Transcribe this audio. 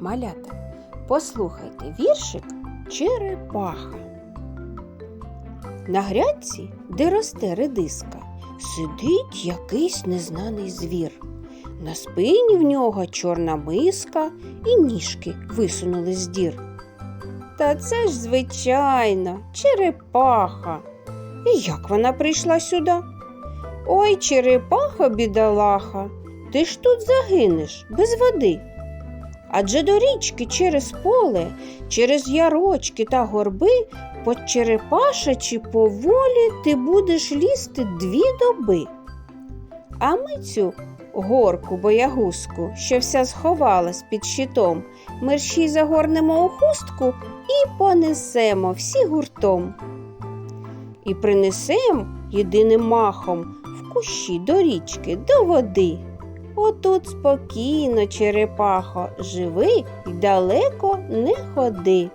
Малята, послухайте віршик Черепаха. На грядці, де росте редиска, сидить якийсь незнаний звір. На спині в нього чорна миска і ніжки висунули з дір. Та це ж, звичайно, черепаха. І як вона прийшла сюди? Ой, черепаха, бідолаха, ти ж тут загинеш без води. Адже до річки через поле, через ярочки та горби, по черепашачі поволі ти будеш лізти дві доби. А ми цю горку боягузку, що вся сховалась під щитом, мерщій загорнемо у хустку і понесемо всі гуртом. І принесем єдиним махом в кущі до річки, до води. Отут спокійно, черепахо, живи й далеко не ходи.